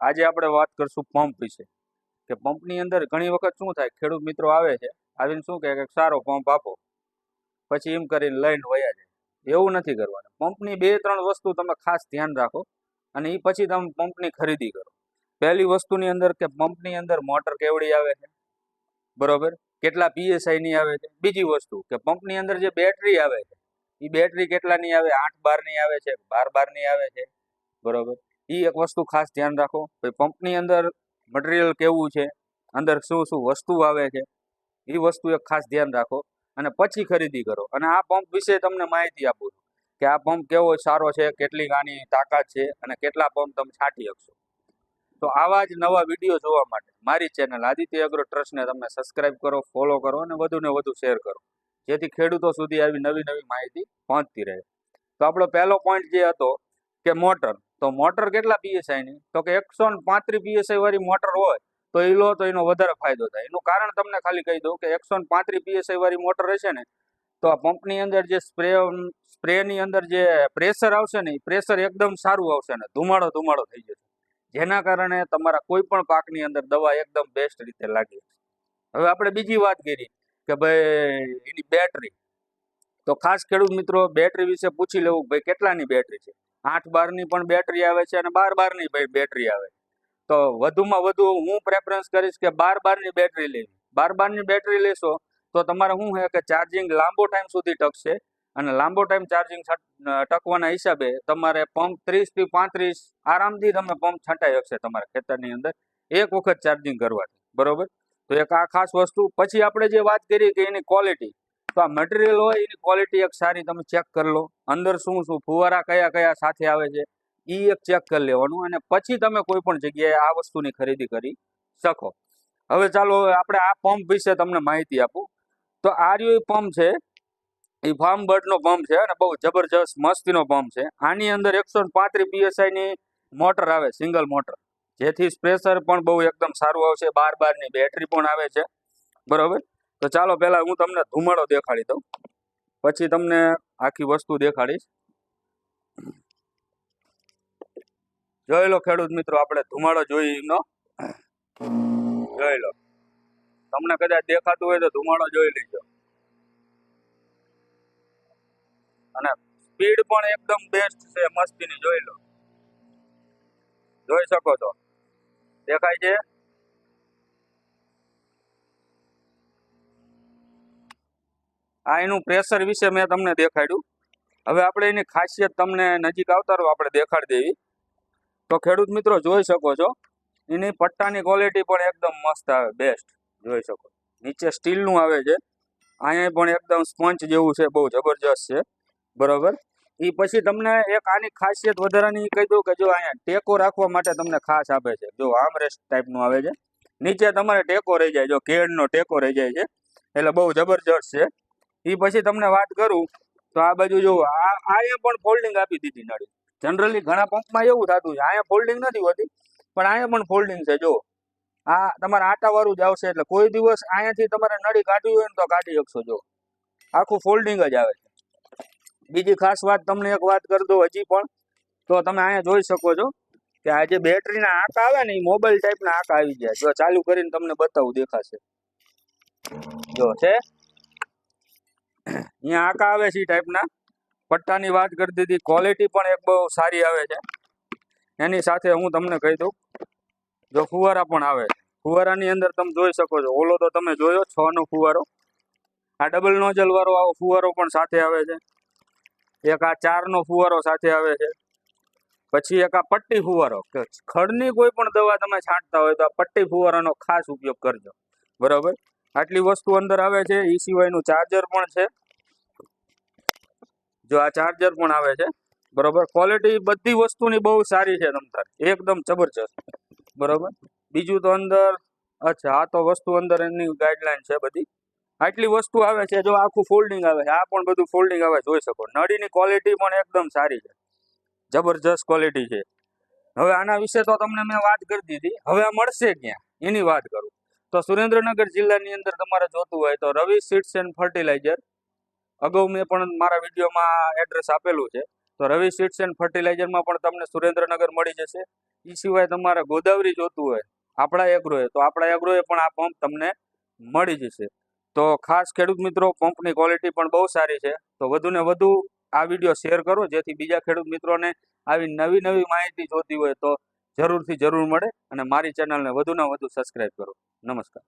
આજે આપણે વાત કરશું પંપ વિશે. કે પંપની અંદર ઘણી વખત શું થાય, ખેડૂત મિત્રો આવે છે, આવીને શું કહે કે સારો પંપ આપો. પછી એમ કરીને લઈને વયા જાય. એવું નથી કરવાનું. પંપની બે ત્રણ વસ્તુ તમે ખાસ ધ્યાન રાખો અને એ પછી તમે પંપની ખરીદી કરો. પહેલી વસ્તુની અંદર કે પંપની અંદર મોટર કેવડી આવે છે? બરોબર? કેટલા પીએસઆઈની આવે છે? બીજી વસ્તુ કે પંપની અંદર જે બેટરી આવે છે એ બેટરી કેટલાની આવે? આઠ બારની આવે છે, બાર બારની આવે છે, બરોબર? એ એક વસ્તુ ખાસ ધ્યાન રાખો. ભાઈ, પંપની અંદર મટીરિયલ કેવું છે? અંદર શું શું વસ્તુ આવે છે? એ વસ્તુ એક ખાસ ધ્યાન રાખો અને પછી ખરીદી કરો. અને આ પંપ વિશે તમને માહિતી આપું કે આ પંપ કેવો સારો છે, કેટલી આની તાકાત છે અને કેટલા પંપ તમે છાંટી શકશો. તો આવા જ નવા વીડિયો જોવા માટે મારી ચેનલ આદિત્ય એગ્રો ટ્રસ્ટને તમે સબસ્ક્રાઇબ કરો ફોલો કરો અને વધુ ને વધુ શેર કરો. જેથી ખેડૂતો સુધી આવી નવી નવી માહિતી પહોંચતી રહે. તો આપણો પહેલો પોઈન્ટ જે હતો કે મોટર. તો મોટર કેટલા પીએસઆઈ ની? તો કે એકસો પાંત્રીસ પીએસઆઈ વાળી મોટર હોય, તો એ લો, તો એનો વધારે ફાયદો થાય. એનું કારણ તમને ખાલી કહી દઉં કે એકસો પાંત્રીસ પીએસઆઈ વાળી મોટર રહેશે ને, તો આ પંપની અંદર જે સ્પ્રે સ્પ્રેની અંદર જે પ્રેશર આવશે ને એ પ્રેશર એકદમ સારું આવશે ને, ધુમાડો ધુમાડો થઈ જશે. જેના કારણે તમારા કોઈ પણ પાકની અંદર દવા એકદમ બેસ્ટ રીતે લાગી. હવે આપણે બીજી વાત કરી કે ભાઈ, એની બેટરી તો ખાસ ખેડૂત મિત્રો બેટરી વિશે પૂછી લેવું ભાઈ કેટલાની બેટરી છે? આઠ બારની પણ બેટરી આવે છે અને બાર બારની ભાઈ બેટરી આવે. તો વધુમાં વધુ હું પ્રેફરન્સ કરીશ કે બાર બારની બેટરી લેવી. બાર બારની બેટરી લેશો તો તમારે શું છે કે ચાર્જિંગ લાંબો ટાઈમ સુધી ટકશે અને લાંબો ટાઈમ ચાર્જિંગ ટકવાના હિસાબે તમારે પંપ ત્રીસથી પાંત્રીસ આરામથી તમે પંપ છંટાઈ શકશે તમારા ખેતરની અંદર. એક વખત ચાર્જિંગ કરવાથી. બરોબર? તો એક આ ખાસ વસ્તુ. પછી આપણે જે વાત કરી કે એની ક્વોલિટી તો આ મટીરિયલ હોય, એની ક્વોલિટી એક સારી તમે ચેક કરી લો. અંદર શું શું, ફુવારા કયા કયા સાથે આવે છે એ એક ચેક કરી લેવાનું અને પછી તમે કોઈ પણ જગ્યાએ આ વસ્તુની ખરીદી કરી શકો. હવે ચાલો આપણે આ પંપ વિશે તમને માહિતી આપું. તો આર્યુ પંપ છે એ ફાર્મ બર્ડનો પંપ છે અને બહુ જબરજસ્ત, મસ્તીનો પંપ છે. આની અંદર એકસો પાંત્રીસ પીએસઆઈની મોટર આવે સિંગલ મોટર જેથી પ્રેશર પણ બહુ એકદમ સારું આવશે, બાર બારની બેટરી પણ આવે છે. બરોબર? તો ચાલો પેલા હું તમને ધુમાડો દેખાડી દઉં. પછી તમને આખી વસ્તુ દેખાડીશ. જોઈ લો ખેડૂત મિત્રો, આપણે ધુમાડો જોઈ નો? જોઈ લો. તમને કદાચ દેખાતું હોય તો ધુમાડો જોઈ લેજો. અને સ્પીડ પણ એકદમ બેસ્ટ છે, મસ્તીની, જોઈ લો. જોઈ શકો છો. દેખાય છે? આ એનું પ્રેશર વિશે મેં તમને દેખાડ્યું. હવે આપણે એની ખાસિયત તમને નજીક આવતારો આપણે દેખાડી દેવી. તો ખેડૂત મિત્રો જોઈ શકો છો, એની પટ્ટાની ક્વોલિટી પણ એકદમ મસ્ત આવે બેસ્ટ જોઈ શકો નીચે સ્ટીલનું આવે છે. અહીંયા પણ એકદમ સ્પંચ જેવું છે, બહુ જબરજસ્ત છે. બરોબર? એ પછી તમને એક આની ખાસિયત વધારાની કહી દઉં કે જો અહીંયા ટેકો રાખવા માટે તમને ખાસ આપે છે. જો આમરેસ્ટ ટાઈપનું આવે છે. નીચે તમારે ટેકો રહી જાય, જો કેળનો ટેકો રહી જાય છે. એટલે બહુ જબરજસ્ત છે. એ પછી તમને વાત કરું, તો આ બાજુ જો અહીંયા પણ ફોલ્ડિંગ આપી દીધી નળી. જનરલી ઘણા પંપમાં એવું થતું છે અહીંયા ફોલ્ડિંગ નથી હોતી, પણ અહીંયા પણ ફોલ્ડિંગ છે, જો. આ તમારે આટાવાળું જ આવશે, એટલે કોઈ દિવસ અહીંયાથી તમારે નળી કાઢવી હોય ને તો કાઢી શકશો, જો. આખું ફોલ્ડિંગ જ આવે. છે બીજી ખાસ વાત તમને એક વાત કરી દઉં હજી પણ, તો તમે અહીંયા જોઈ શકો છો, કે આ જે બેટરીના આંકા આવે ને એ મોબાઈલ ટાઈપના આંકા આવી ગયા. જો, ચાલુ કરીને તમને બતાવું, દેખાશે. જો, છે? અહીંયા આંકા આવે છે એ ટાઈપના પટ્ટાની વાત કરી દીધી. ક્વોલિટી પણ એક બહુ સારી આવે છે. એની સાથે હું તમને કહી દઉં. જો ફુવારા પણ આવે ફુવારાની અંદર તમે જોઈ શકો છો. ઓલો તો તમે જોયો, છ નો ફુવારો. આ ડબલ નોઝલ વાળો આવો ફુવારો પણ સાથે આવે છે. એક આ ચાર નો ફુવારો સાથે આવે છે. પછી એક આ પટ્ટી ફુવારો. કે ખડની કોઈ પણ દવા તમે છાંટતા હોય તો આ પટ્ટી ફુવારાનો ખાસ ઉપયોગ કરજો. બરાબર? આટલી વસ્તુ અંદર આવે છે. એ સિવાયનું ચાર્જર પણ છે. જો આ ચાર્જર પણ આવે છે, બરોબર? ક્વોલિટી બધી વસ્તુની બહુ સારી છે તમતાર એકદમ જબરજસ્ત. બરોબર? બીજું તો અંદર, અચ્છા, આ તો વસ્તુ અંદર એની ગાઈડલાઈન છે બધી. આટલી વસ્તુ આવે છે, જો આખું ફોલ્ડિંગ આવે છે, આ પણ બધું ફોલ્ડિંગ આવે જોઈ શકો. નળીની ક્વોલિટી પણ એકદમ સારી છે. જબરજસ્ત ક્વોલિટી છે. હવે આના વિશે તો તમને મેં વાત કરી દીધી. હવે આ મળશે ક્યાં? એની વાત કરું. તો સુરેન્દ્રનગર જિલ્લાની અંદર તમારે જોતું હોય તો રવિ સીડ્સ એન્ડ ફર્ટિલાઇઝર અગાઉ મેં પણ મારા વિડીયોમાં એડ્રેસ આપેલું છે. તો રવિ સીડ્સ એન્ડ ફર્ટિલાઇઝરમાં પણ તમને સુરેન્દ્રનગર મળી જશે. એ સિવાય તમારે ગોદાવરી જોતું હોય, આપણા એગ્રોએ તો આપણા એગ્રોએ પણ આ પંપ તમને મળી જશે. તો ખાસ ખેડૂત મિત્રો પંપની ક્વોલિટી પણ બહુ સારી છે. તો વધુ ને વધુ આ વીડિયો શેર કરો, જેથી બીજા ખેડૂત મિત્રોને આવી નવી નવી માહિતી જોતી હોય તો જરૂરથી જરૂર મળે અને મારી ચેનલને વધુને વધુ સબસ્ક્રાઈબ કરો. નમસ્કાર.